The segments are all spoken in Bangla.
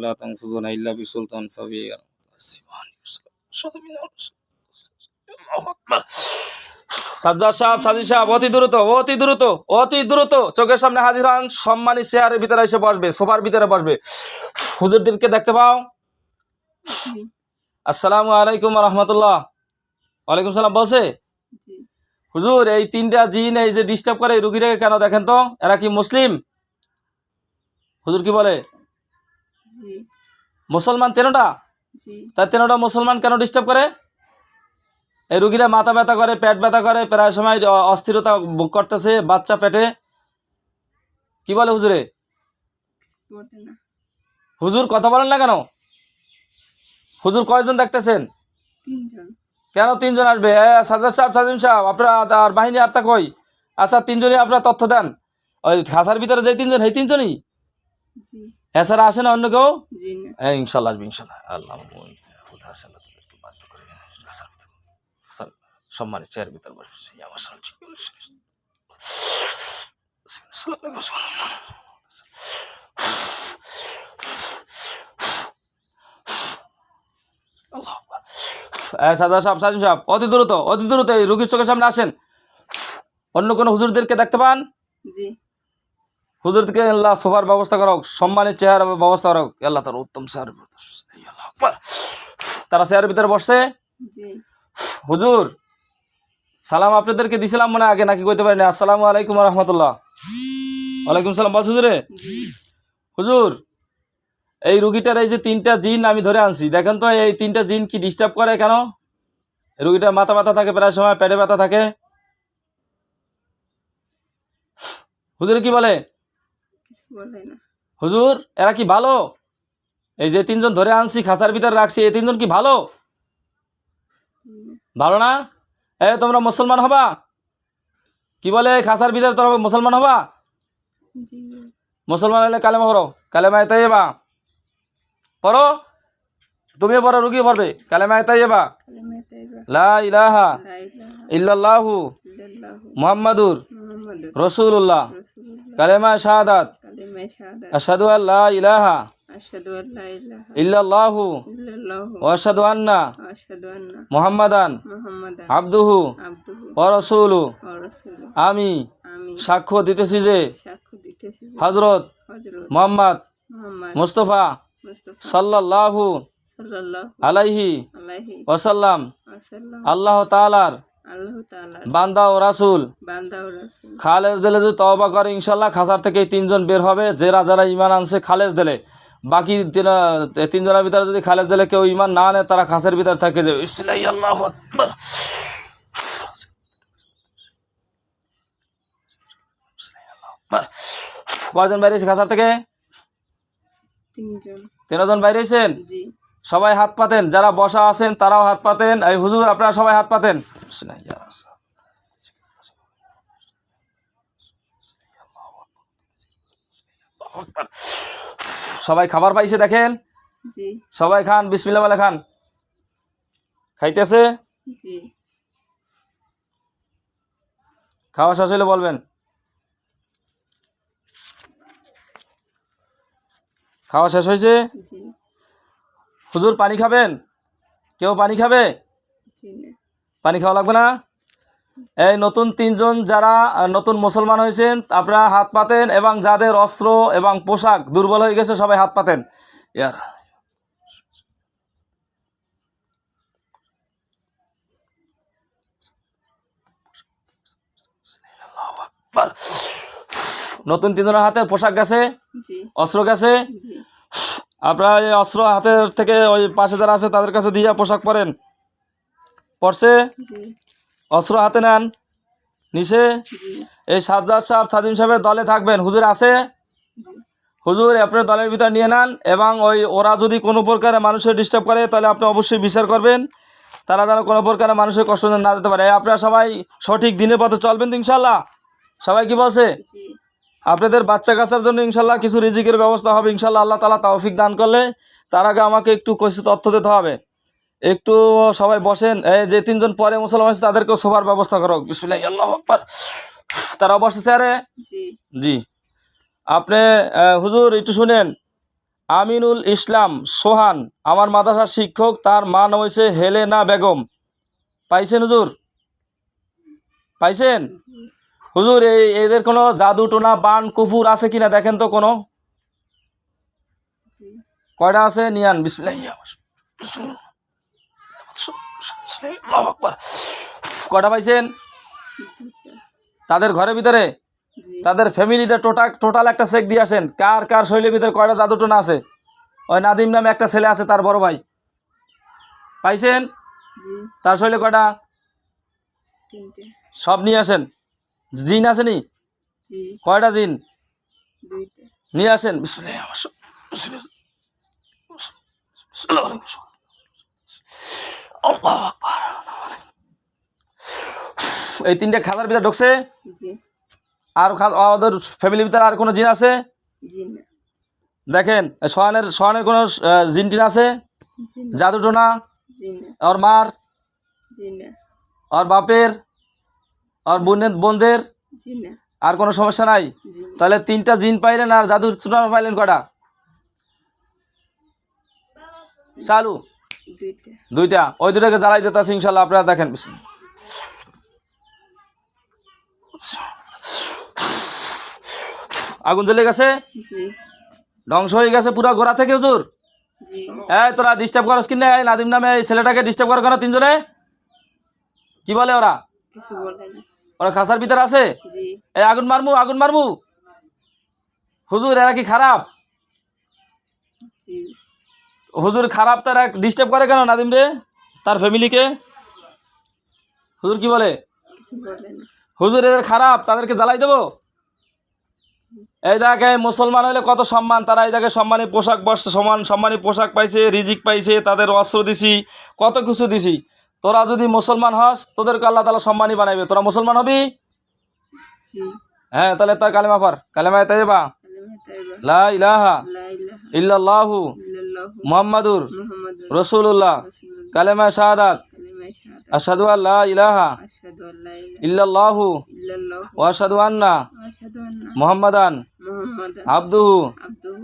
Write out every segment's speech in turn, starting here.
ولا تنفذون إلا بسلطان فبي সাজ্জাদ সাহেব সাজি সাহেব অতি দ্রুত অতি দ্রুত অতি দ্রুত চোখের সামনে হাজির হন সম্মানী চেয়ারের ভিতরে এসে বসবে সোফার ভিতরে বসবে হুজুরদেরকে দেখতে পাও জি আসসালামু আলাইকুম রহমতুল্লাহ ওয়ালাইকুম সালাম বলছে জি হুজুর এই তিনটা জিন এই যে ডিস্টার্ব করে এই রুগীটাকে কেন দেখেন তো এরা কি মুসলিম হুজুর কি বলে জি মুসলমান তেরোটা? তার তেরোটা মুসলমান কেন ডিস্টার্ব করে? এই রুগীরা মাথা ব্যথা করে পেট ব্যথা করে প্রায় সময় অস্থিরতা ভোগ করতেছে বাচ্চা পেটে। কি বলে হুজুরে? হুজুর কথা বলেন না কেন? হুজুর কয়জন দেখতেছেন? কেন তিনজন আসবে? এ, সাজ্জাদ সাহেব সাজিম সাহেব আপনার আর বাহিনী আর তা কই? আচ্ছা তিনজনই আপনার তথ্য দেন। ওই খাসার ভিতরে যে তিনজন এই তিনজনই? এছাড়া আসে না অন্য কেউ? হ্যাঁ ইনশাল্লাহ আসবে ইনশাল্লাহ। আল্লাহ সম্মানের চেয়ার ভিতরে আমার সাদা সাহেব সাজিম সাহেব অতি দ্রুত অতি দ্রুত এই রুগীর চোখের সামনে আসেন। অন্য কোনো হুজুরদেরকে দেখতে পান? জি। হুজুরকে আল্লাহ সোফার ব্যবস্থা করো সম্মানের চেহারা ব্যবস্থা করো আল্লাহ তার উত্তম চেহার তারা চেয়ারের ভিতরে বসছে। হুজুর সালাম আপনাদেরকে দিছিলাম মানে আগে নাকি কইতে পারিনি? আসসালামু আলাইকুম রহমতুল্লাহ ওয়ালাইকুম সালাম বস হুজুরে। হুজুর এই রুগীটার এই যে তিনটা জিন আমি ধরে আনছি দেখেন তো এই তিনটা জিন কি ডিস্টার্ব করে কেন? রুগীটার মাথা ব্যথা থাকে প্রায় সময় পেটে ব্যথা থাকে। হুজুরে কি বলে? হুজুর এরা কি ভালো? এই যে তিনজন ধরে আনছি খাঁচার ভিতরে রাখছি এই তিনজন কি ভালো? ভালো না? এ তোমরা মুসলমান হবা? কি বলে খাঁচার ভিতরে তোমরা মুসলমান হবা? মুসলমান হলে কালেমা পড়ো কালেমা এতাই এবা পড়ো? তুমিও পড়ো রুগী পড়বে কালেমা কালেমা তাইবা লা ইলাহা ইল্লাল্লাহু মুহাম্মাদুর রাসূলুল্লাহ। কালেমা শাহাদাত। আশহাদু আল লা ইলাহা আশহাদু আল ইলাহা ইল্লাল্লাহু ইল্লাল্লাহু ওয়া আশহাদু আন্না মুহাম্মাদান মুহাম্মাদান আবদুহু আবদুহু ওয়া রাসূলু আমি সাক্ষ্য দিতেছি যে হযরত মোহাম্মদ মুস্তফা সাল্লাল্লাহু আলাইহি ওয়াসাল্লাম আল্লাহ তাআলার বান্দা ও রাসূল। খালেজ দিলে যদি তওবা করে ইনশাল্লাহ খাসার থেকে তিনজন বের হবে। যারা যারা ইমান আনছে খালেজ দিলে বাকি তিনজনের ভিতরে যদি খালেজ দিলে কেউ ইমান না আনে তারা খাসের ভিতরে থাকে যে ইসলাই আল্লাহ আকবার। কয়জন বাইরেছে খাসার থেকে? তিনজন। তিনজন বাইরেছেন জি। সবাই হাত পাতেন যারা বসা আছেন তারাও হাত পাতেন। এই হুজুর আপনারা সবাই হাত পাতেন। সবাই খাবার পাইছে দেখেন। সবাই খান বিসমিল্লা বলে খান। খাইতেছে? খাওয়া শেষ হলে বলবেন। খাওয়া শেষ হয়েছে হুজুর পানি খাবেন? কেউ পানি খাবে? পানি খাওয়া লাগবে না? এই নতুন তিনজন যারা নতুন মুসলমান হয়েছেন আপনারা হাত পাতেন এবং যাদের অস্ত্র এবং পোশাক দুর্বল হয়ে গেছে সবাই হাত পাতেন। ইয়ার নতুন তিনজনের হাতে পোশাক গেছে? অস্ত্র গেছে? আপনারা এই অস্ত্র হাতের থেকে ওই পাশে যারা আছে তাদের কাছে দিয়ে পোশাক পরেন। পরছে। অস্ত্র হাতে নেন। নিচে। এই সাজ্জাদ সাহেব সাজিম সাহেবের দলে থাকবেন। হুজুর আছে? হুজুর আপনার দলের ভিতর নিয়ে নেন এবং ওই ওরা যদি কোনো প্রকারে মানুষের ডিস্টার্ব করে তাহলে আপনি অবশ্যই বিচার করবেন। তারা যেন কোনো প্রকারে মানুষের কষ্ট না দিতে পারে। আপনারা সবাই সঠিক দিনের পথে চলবেন তো ইনশাল্লাহ সবাই কি বলছে? আপনাদের বাচ্চা কাচ্চার জন্য ইনশাল্লাহ কিছু রিজিকের ব্যবস্থা হবে। ইনশাল্লাহ আল্লাহ তালা তৌফিক দান করলে তার আগে আমাকে একটু কিছু তথ্য দিতে হবে। একটু সবাই বসেন। এই যে তিনজন পরে মুসলমান আছে তাদেরকেও সবার ব্যবস্থা করো। বিসমুল্লাহ আল্লাহ আকবার। তারা বসেছে আরে? জি। জি। আপনি হুজুর একটু শুনেন। আমিনুল ইসলাম সোহান আমার মাদ্রাসার শিক্ষক তার মা নাম হয়েছে হেলেনা বেগম। পাইছেন হুজুর? পাইছেন? হুজুর এই এদের কোনো জাদু টোনা বান কুপুর আছে কিনা দেখেন তো কোনো? কয়টা আছে? নিয়ান বিসমিল্লাহ কয়টা পাইছেন? তাদের ঘরের ভিতরে? তাদের ফ্যামিলিটা টোটাল টোটাল একটা চেক দিয়ে আসেন। কার কার শৈলীর ভিতরে কয়টা জাদু টোনা আছে? ওই নাদিম নামে একটা ছেলে আছে তার বড় ভাই। পাইছেন? তার শৈলে কয়টা? সব নিয়ে আসেন। জিন আসেনি জি। কয়টা জিন? নিয়ে আসেন। এই তিনটে খাতার ভিতরে ঢুকছে? আর ওদের ফ্যামিলির ভিতরে আর কোনো জিন আছে? দেখেন সোহানের সোহানের কোনো জিন টিন আছে? না। জাদু টোনা ওর মার? ওর বাপের? ওর বোনের বোনদের আর কোনো সমস্যা নাই? তাহলে তিনটা জিন পাইলেন আর জাদুর টোনা পাইলেন কটা? চালু দুইটা। ওই দুটাকে জ্বালাই দিতে আছে ইনশাল্লাহ আপনারা দেখেন। আগুন জ্বলে গেছে? ধ্বংস হয়ে গেছে পুরা গোড়া থেকে হুজুর? এই তোরা ডিস্টার্ব করস কিনে এই নাদিম নামে এই ছেলেটাকে ডিস্টার্ব করো কেন তিনজনে? কি বলে ওরা? ওরা খাসার ভিতরে আছে? এই আগুন মারমু আগুন মারমু। হুজুর এরা কি খারাপ? হুজুর খারাপ তারা ডিস্টার্ব করে কেন নাদিম রে? তার ফ্যামিলিকে হুজুর কি বলে? হুজুর এদের খারাপ তাদেরকে জ্বালাই দেবো? এই দেখে মুসলমান হলে কত সম্মান তারা এই দেখে সম্মানী পোশাক বস সমান সম্মানী পোশাক পাইছে রিজিক পাইছে তাদের অস্ত্র দিছি কত কিছু দিছি। তোরা যদি মুসলমান হস তোদেরকে আল্লাহ তালা সম্মানী বানাইবে। তোরা মুসলমান হবি? হ্যাঁ তাহলে তাই কালেমা ফার কালেমা তাইবা লা ইলাহা ইল্লাল্লাহু মুহাম্মাদুর রাসূলুল্লাহ। কালেমা শাহাদাত। আশহাদু আল্লা ইলাহা ইল্লাল্লাহু ওয়া আশহাদু আন্না মুহাম্মাদান আবদুহু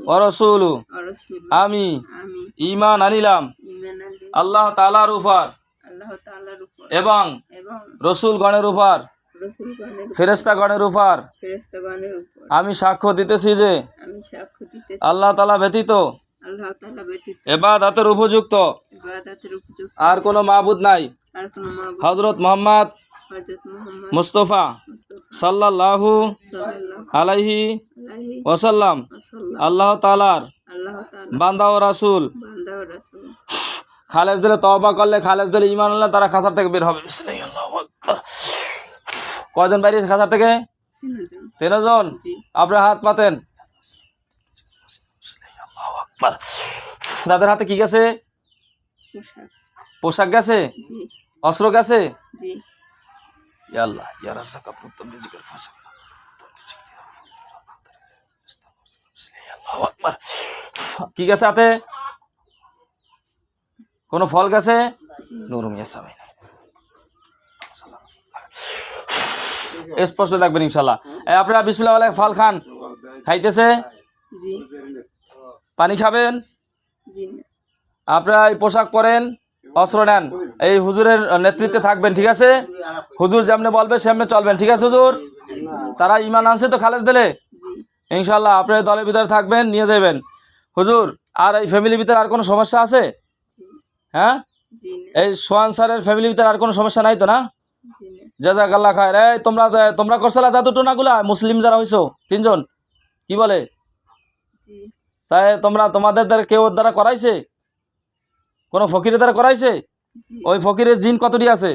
ওয়া রাসূলু আমি ঈমান আনিলাম। আল্লাহ তাআলার উপর। এবং রসুলগণের উপর ফেরেশতাগণের উপর। আমি সাক্ষ্য দিতেছি যে আল্লাহ তালা ব্যতীত এবাদাতের উপযুক্ত। আর কোনো মাহবুদ নাই। হজরত মোহাম্মদ হযরত মুহাম্মদ মুস্তফা সাল্লাল্লাহু আলাইহি ওয়াসাল্লাম। আল্লাহ তালার বান্দা ও রাসূল। খালেজ দিলে তওবা করলে খালেজ দিলে ঈমান আনলে তারা খাসার থেকে বের হবে। আল্লাহু। কয়জন বাইরে খাসার থেকে? তিনজন। তিনজন? আপনার হাত পাতেন। তাদের হাতে কি গেছে? পোশাক। গেছে? অস্ত্র গেছে? আল্লাহ রিজিকের ফসল। কি গেছে হাতে? কোন ফল গেছে? নুরুম ইয়াসাবাই স্পষ্ট থাকবেন ইনশাল্লাহ। আপনারা বিসমিল্লাহ বলে ফল খান। খাইতেছে? পানি খাবেন? আপনারা এই পোশাক পরেন অস্ত্র নেন। এই হুজুরের নেতৃত্বে থাকবেন ঠিক আছে? হুজুর যেমনি বলবে সেমনি চলবেন ঠিক আছে হুজুর? তারা ইমান আনছে তো খালেজ দিলে? ইনশাল্লাহ আপনার দলের ভিতরে থাকবেন নিয়ে যাবেন হুজুর আর এই ফ্যামিলির ভিতরে আর কোনো সমস্যা আছে? হ্যাঁ? এই সোহান স্যারের ফ্যামিলির ভিতরে আর কোনো সমস্যা নাই তো না? জি না। জাজাক খায় এই তোমরা তোমরা করছিলা জাদু টোনাগুলা? মুসলিম যারা হইছো তিনজন? কি বলে? তাই তোমরা তোমাদের দ্বারা কেউ দ্বারা করাইছে? কোনো ফকিরের দ্বারা করাইছে? ওই ফকিরের জিন কতটি আছে?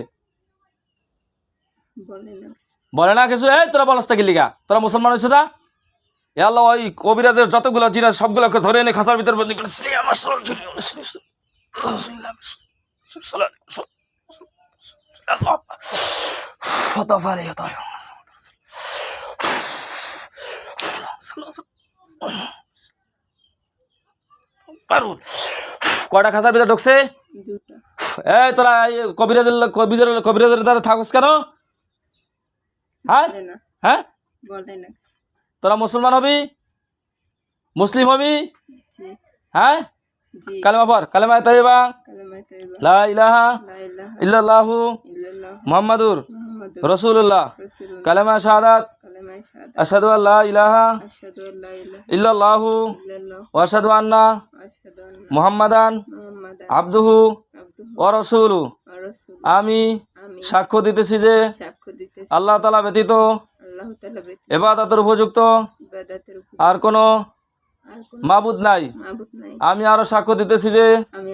বলে না কিছু। এই তোরা বলস থেকে লিগা? তোরা মুসলমান হয়েছে না এ আল্লাহ ওই কবিরাজের যতগুলো জিন সবগুলোকে ধরে এনে খাসার ভিতর বন্দি করে আমার এত পারুন কয়টা খাসার ভিতর ঢুকছে? এই তোরা কবিরাজের কবিরাজের কবিরাজের দ্বারা থাকস কেন? হ্যাঁ? হ্যাঁ? তোরা মুসলমান হবি? মুসলিম হবি? হ্যাঁ? কালেমা পর কালেমা তাইবা লা ইলাহা ইল্লাল্লাহু মুহাম্মাদুর রাসূলুল্লাহ। কালেমা শাহাদাত। আশহাদু আল্লা ইলাহা আশহাদু আল লা ইলাহা ইল্লাল্লাহু ওয়া আশহাদু আন্না মুহাম্মাদান আবদুহু ওয়া রাসূলু। আমি সাক্ষ্য দিতেছি যে আল্লাহ তাআলা ব্যতীত তাআলা উপযুক্ত। আর কোনো মাবুদ নাই। আমি আরও সাক্ষ্য দিতেছি যে